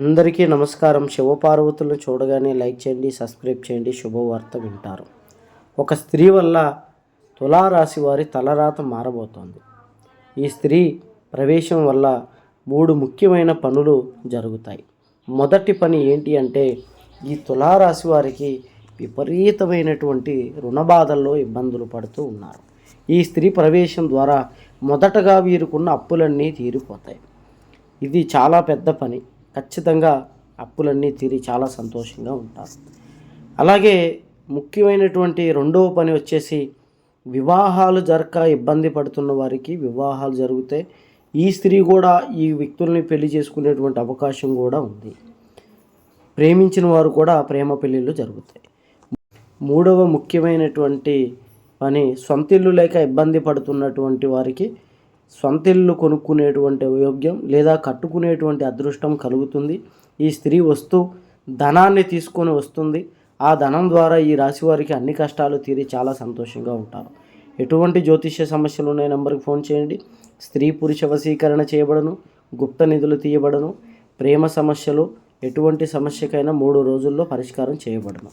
అందరికీ నమస్కారం. శివపార్వతులను చూడగానే లైక్ చేయండి సబ్స్క్రైబ్ చేయండి. శుభవార్త వింటారు. ఒక స్త్రీ వల్ల తులారాశి వారి తలరాత మారబోతోంది. ఈ స్త్రీ ప్రవేశం వల్ల మూడు ముఖ్యమైన పనులు జరుగుతాయి. మొదటి పని ఏంటి అంటే ఈ తులారాశి వారికి విపరీతమైనటువంటి రుణ బాధల్లో ఇబ్బందులు పడుతూ ఉన్నారు. ఈ స్త్రీ ప్రవేశం ద్వారా మొదటగా వీరుకున్న అప్పులన్నీ తీరిపోతాయి. ఇది చాలా పెద్ద పని. ఖచ్చితంగా అప్పులన్నీ తీరి చాలా సంతోషంగా ఉంటారు అలాగే ముఖ్యమైనటువంటి రెండవ పని వచ్చేసి వివాహాలు జరక ఇబ్బంది పడుతున్న వారికి వివాహాలు జరుగుతాయి ఈ స్త్రీ కూడా ఈ వ్యక్తుల్ని పెళ్ళి చేసుకునేటువంటి అవకాశం కూడా ఉంది. ప్రేమించిన వారు కూడా ప్రేమ పెళ్ళిళ్ళు జరుగుతాయి. మూడవ ముఖ్యమైనటువంటి పని సొంతిల్లు లేక ఇబ్బంది పడుతున్నటువంటి వారికి సొంతిల్లు కొనుక్కునేటువంటి యోగ్యం లేదా కట్టుకునేటువంటి అదృష్టం కలుగుతుంది. ఈ స్త్రీ వస్తూ ధనాన్ని తీసుకొని వస్తుంది. ఆ ధనం ద్వారా ఈ రాశి వారికి అన్ని కష్టాలు తీరి చాలా సంతోషంగా ఉంటారు. ఎటువంటి జ్యోతిష్య సమస్యలు ఉన్నాయి నెంబర్కి ఫోన్ చేయండి. స్త్రీ పురుష వశీకరణ చేయబడను. గుప్త నిధులు తీయబడను. ప్రేమ సమస్యలు ఎటువంటి సమస్యకైనా మూడు రోజుల్లో పరిష్కారం చేయబడను.